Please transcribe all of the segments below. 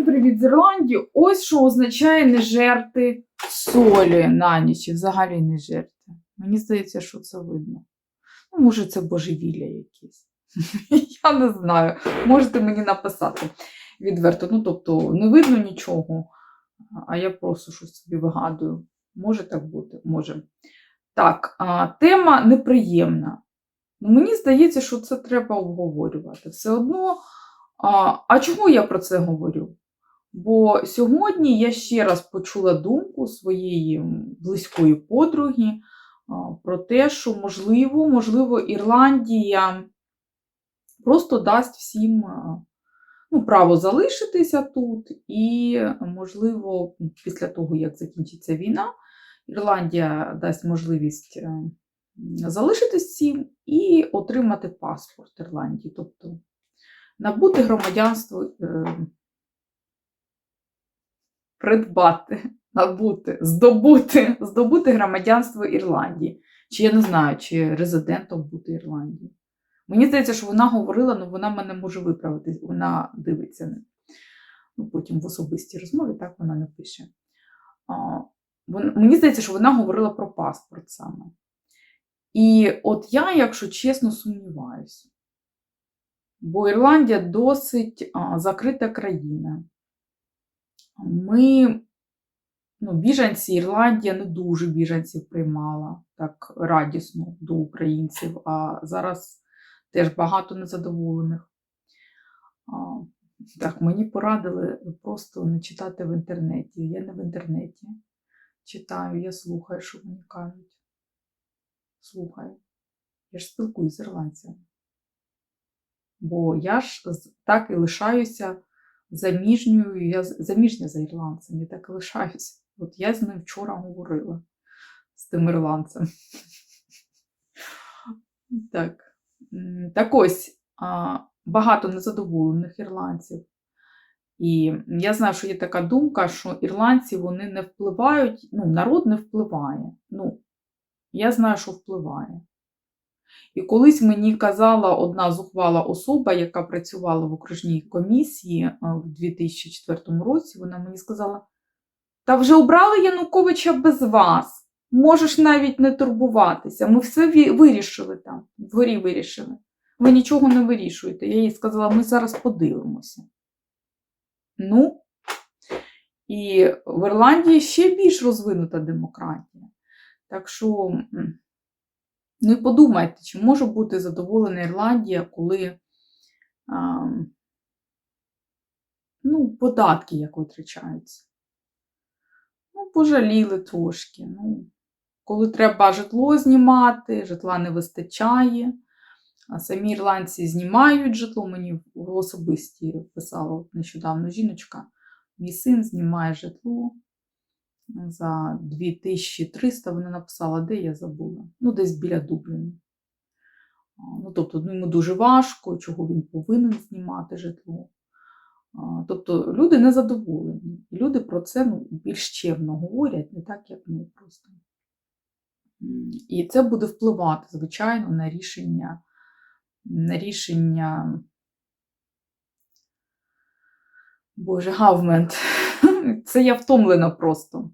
Всім привіт з Ірландії. Ось що означає не жерти солі на ніч. і Взагалі не жерти. Мені здається, що це видно. Ну, може, це божевілля якесь. Я не знаю. Можете мені написати відверто. Ну, тобто, не видно нічого, а я просто щось собі вигадую. Може так бути? Може. Так, тема неприємна. Ну, мені здається, що це треба обговорювати. Все одно. А, а чому я про це говорю? Бо сьогодні я ще раз почула думку своєї близької подруги про те, що можливо, можливо, Ірландія просто дасть всім ну, право залишитися тут, і, можливо, після того, як закінчиться війна, Ірландія дасть можливість е, залишитись всім і отримати паспорт Ірландії. Тобто набути громадянство, е, придбати, набути, здобути, здобути громадянство Ірландії. Чи я не знаю, чи резидентом бути Ірландії. Мені здається, що вона говорила, але вона мене може виправити. Вона дивиться ну, потім в особистій розмові, так вона не пише. А, мені здається, що вона говорила про паспорт саме. І от я, якщо чесно, сумніваюся. Бо Ірландія досить а, закрита країна. Ми, ну, біженці, Ірландія не дуже біженців приймала так радісно до українців, а зараз теж багато незадоволених. Так, мені порадили просто не читати в інтернеті. Я не в інтернеті читаю, я слухаю, що мені кажуть. Слухаю. Я ж спілкуюсь з ірландцями. Бо я ж так і лишаюся заміжньою, я заміжня за ірландцем, я так і лишаюся. От я з ним вчора говорила з тим ірландцем. Так. Так ось багато незадоволених ірландців. І я знаю, що є така думка, що ірландці вони не впливають, ну, народ не впливає. Ну, я знаю, що впливає. І колись мені казала одна зухвала особа, яка працювала в окружній комісії е, в 2004 році, вона мені сказала: Та вже обрали Януковича без вас. Можеш навіть не турбуватися. Ми все вирішили там, вгорі вирішили. Ви нічого не вирішуєте. Я їй сказала, ми зараз подивимося. Ну, і в Ірландії ще більш розвинута демократія. Так що. Ну і подумайте, чи може бути задоволена Ірландія, коли а, ну, податки як витрачаються. Ну, пожаліли трошки. Ну, коли треба житло знімати, житла не вистачає. А самі ірландці знімають житло. Мені в особисті писала нещодавно жіночка. Мій син знімає житло за 2300 вона написала, де я забула. Ну, десь біля Дубліну. Ну, тобто, ну, йому дуже важко, чого він повинен знімати житло. Тобто люди незадоволені. І люди про це ну, більш чемно говорять, не так, як ми просто. І це буде впливати, звичайно, на рішення, на рішення. Боже, гавмент. Це я втомлена просто.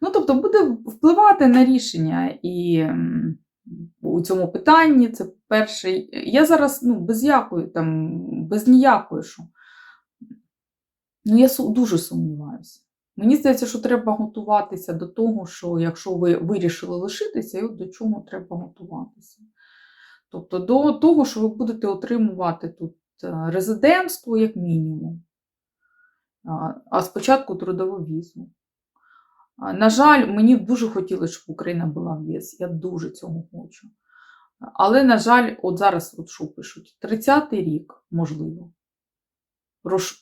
Ну, тобто, буде впливати на рішення і у цьому питанні це перший. Я зараз ну, без якої там, без ніякої що. Ну, я дуже сумніваюся. Мені здається, що треба готуватися до того, що якщо ви вирішили лишитися, і от до чого треба готуватися. Тобто до того, що ви будете отримувати тут е, резидентство як мінімум, а, спочатку трудову візу. На жаль, мені дуже хотілося, щоб Україна була в ЄС. Я дуже цього хочу. Але, на жаль, от зараз от що пишуть: 30-й рік, можливо.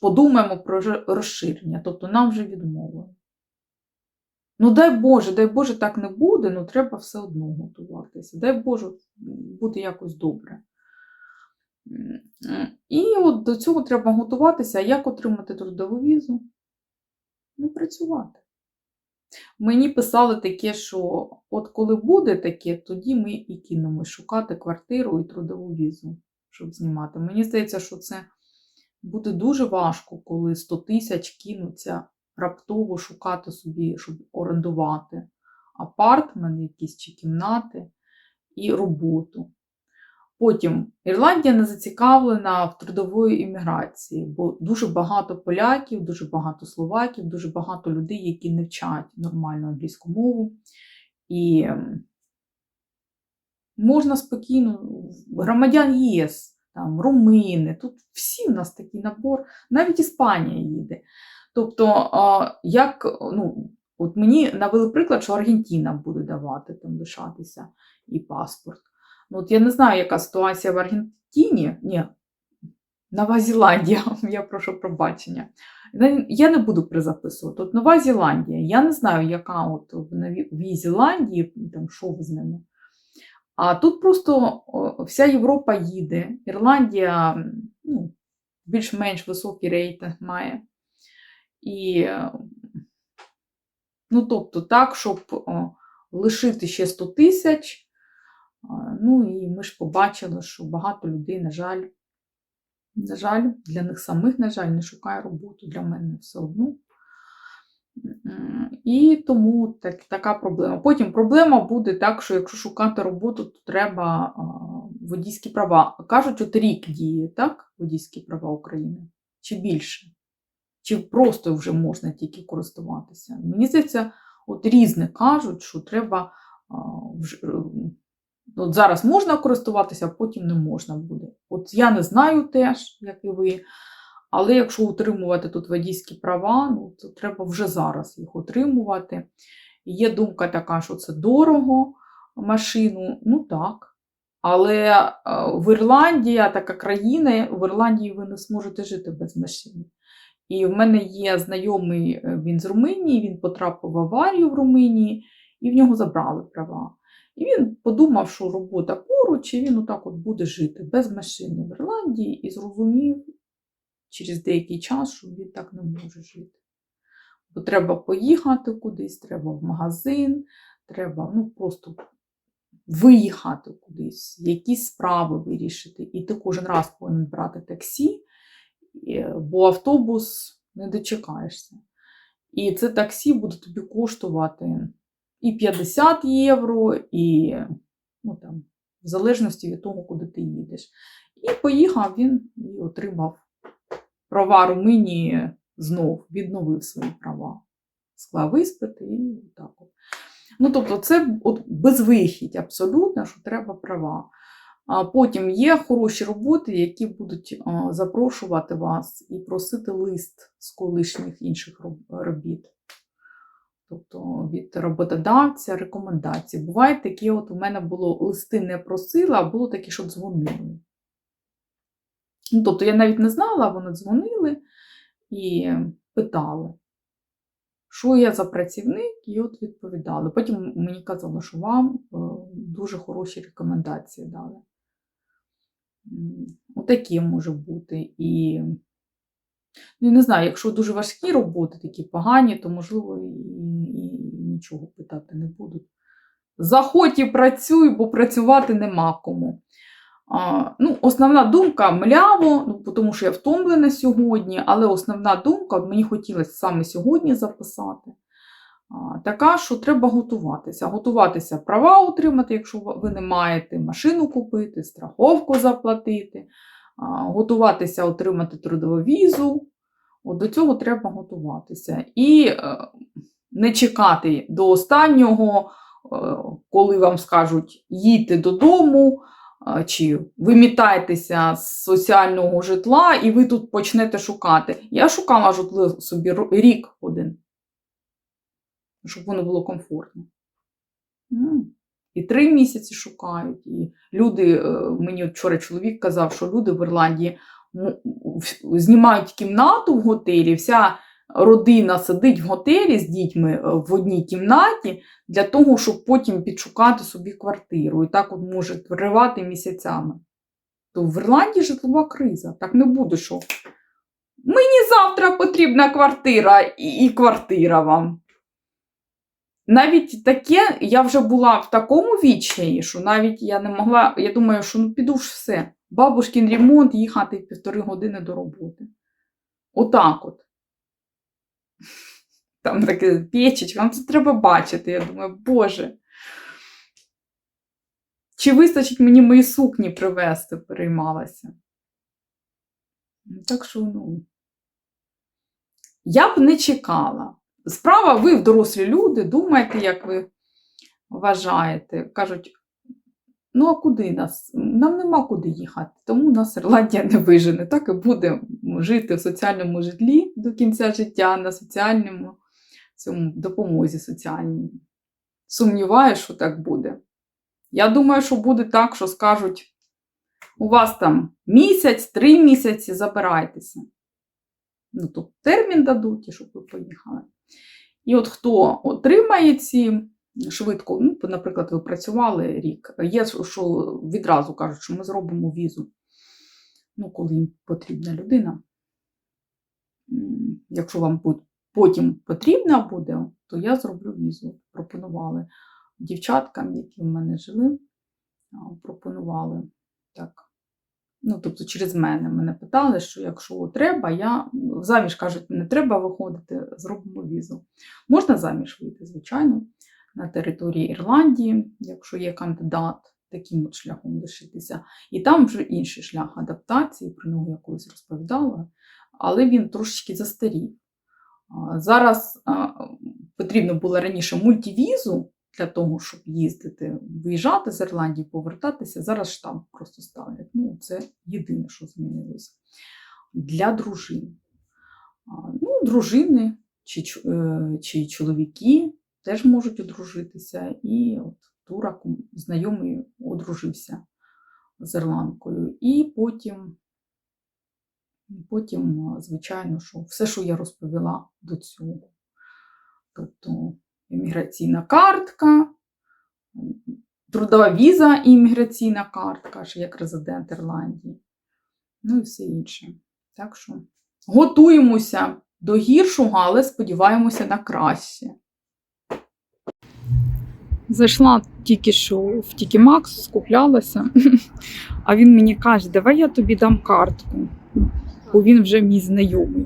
Подумаємо про розширення, тобто нам вже відмовили. Ну, дай Боже, дай Боже, так не буде, ну треба все одно готуватися. Дай Боже, буде якось добре. І от до цього треба готуватися. Як отримати трудову візу? Ну, працювати. Мені писали таке, що от коли буде таке, тоді ми і кинемо шукати квартиру і трудову візу, щоб знімати. Мені здається, що це буде дуже важко, коли 100 тисяч кинуться раптово шукати собі, щоб орендувати апартмент, якісь чи кімнати і роботу. Потім Ірландія не зацікавлена в трудової імміграції, бо дуже багато поляків, дуже багато словаків, дуже багато людей, які не вчать нормальну англійську мову. І ем, можна спокійно, громадян ЄС, там, румини, тут всі в нас такий набор, навіть Іспанія їде. Тобто, як, ну, от мені навели приклад, що Аргентина буде давати там лишатися і паспорт. Ну, от я не знаю, яка ситуація в Аргентині. Ні, Нова Зеландія, я прошу пробачення. Я не буду призаписувати. От Нова Зеландія, я не знаю, яка от в Новій Зеландії, там що з ними. А тут просто вся Європа їде. Ірландія ну, більш-менш високий рейтинг має. І, ну, тобто, так, щоб лишити ще 100 тисяч. Ну і ми ж побачили, що багато людей, на жаль, на жаль, для них самих, на жаль, не шукає роботу, для мене все одно. І тому так, така проблема. Потім проблема буде так, що якщо шукати роботу, то треба а, водійські права. Кажуть, от рік діє, так? Водійські права України. Чи більше? Чи просто вже можна тільки користуватися? Мені здається, от різне кажуть, що треба. А, вже, От зараз можна користуватися, а потім не можна буде. От я не знаю теж, як і ви. Але якщо утримувати тут водійські права, ну, то треба вже зараз їх утримувати. Є думка така, що це дорого машину, ну так. Але е, в Ірландії, така країна, в Ірландії ви не зможете жити без машини. І в мене є знайомий е, він з Румунії, він потрапив в аварію в Румунії, і в нього забрали права. І він подумав, що робота поруч, і він отак от буде жити без машини в Ірландії і зрозумів через деякий час, що він так не може жити. Бо треба поїхати кудись, треба в магазин, треба ну, просто виїхати кудись, якісь справи вирішити. І ти кожен раз повинен брати таксі, бо автобус не дочекаєшся. І це таксі буде тобі коштувати і 50 євро, і ну, там, в залежності від того, куди ти їдеш. І поїхав він і отримав права Румунії знов, відновив свої права. Склав іспити і так. Ну, тобто, це от безвихідь абсолютно, що треба права. А Потім є хороші роботи, які будуть запрошувати вас і просити лист з колишніх інших робіт. Тобто від роботодавця рекомендації. Буває такі, от у мене було листи не просила, а було такі, що дзвонили. Ну, Тобто я навіть не знала, вони дзвонили і питали, що я за працівник, і от відповідали. Потім мені казали, що вам е, дуже хороші рекомендації дали. Отакі може бути. І Ну, не знаю, якщо дуже важкі роботи, такі погані, то, можливо, і, і нічого питати не будуть. Заходь і працюй, бо працювати нема кому. А, ну, Основна думка мляво, ну, тому що я втомлена сьогодні, але основна думка, мені хотілося саме сьогодні записати. А, така, що треба готуватися. Готуватися права утримати, якщо ви не маєте, машину купити, страховку заплатити готуватися отримати трудову візу. От До цього треба готуватися. І е, не чекати до останнього, е, коли вам скажуть їдьте додому, чи вимітайтеся з соціального житла, і ви тут почнете шукати. Я шукала житло собі рік один, щоб воно було комфортне. І три місяці шукають. І люди, е, мені вчора чоловік казав, що люди в Ірландії знімають кімнату в готелі, вся родина сидить в готелі з дітьми е, в одній кімнаті для того, щоб потім підшукати собі квартиру. І так от може тривати місяцями. То в Ірландії житлова криза. Так не буде, що мені завтра потрібна квартира і, і квартира вам. Навіть таке, я вже була в такому відчаї, що навіть я не могла, я думаю, що ну піду ж все. Бабушкін ремонт їхати півтори години до роботи. Отак от. Там таке печечка, ну це треба бачити. Я думаю, Боже. Чи вистачить мені мої сукні привезти, переймалася. Так що, ну, я б не чекала. Справа, ви дорослі люди, думаєте, як ви вважаєте. Кажуть, ну а куди нас? Нам нема куди їхати, тому нас Ірландія не вижене. Так і буде жити в соціальному житлі до кінця життя, на соціальному цьому допомозі соціальній. Сумніваюся, що так буде. Я думаю, що буде так, що скажуть, у вас там місяць, три місяці, забирайтеся. Ну, то термін дадуть, щоб ви поїхали. І от хто отримає ці швидко, ну, наприклад, ви працювали рік, є, що відразу кажуть, що ми зробимо візу, ну, коли їм потрібна людина. Якщо вам потім потрібна буде, то я зроблю візу. Пропонували дівчаткам, які в мене жили, пропонували так. Ну, тобто через мене мене питали, що якщо треба, я заміж кажуть, не треба виходити, зробимо візу. Можна заміж вийти, звичайно, на території Ірландії, якщо є кандидат, таким от шляхом лишитися. І там вже інший шлях адаптації, про нього я колись розповідала, але він трошечки застарів. Зараз потрібно було раніше мультивізу для того, щоб їздити, виїжджати з Ірландії, повертатися. Зараз штамп просто ставлять. Ну, це єдине, що змінилося. Для дружин. Ну, дружини чи, е, чи чоловіки теж можуть одружитися. І от Турак, знайомий, одружився з ірландкою. І потім, потім, звичайно, що все, що я розповіла до цього. Тобто імміграційна картка, трудова віза і імміграційна картка, ще як резидент Ірландії. Ну і все інше. Так що готуємося до гіршого, але сподіваємося на краще. Зайшла тільки що в Тікі Макс, скуплялася, а він мені каже, давай я тобі дам картку, бо він вже мій знайомий.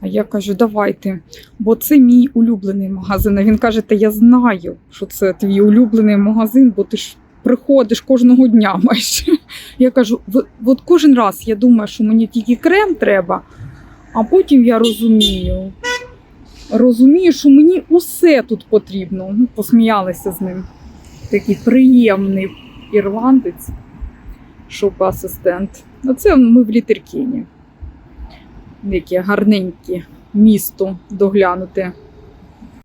А я кажу, давайте, бо це мій улюблений магазин. А він каже, та я знаю, що це твій улюблений магазин, бо ти ж приходиш кожного дня майже. Я кажу, от кожен раз я думаю, що мені тільки крем треба, а потім я розумію. Розумію, що мені усе тут потрібно. Ну, посміялися з ним. Такий приємний ірландець, шоп-асистент. Оце ми в Літеркіні. Яке гарненькі місто доглянуте.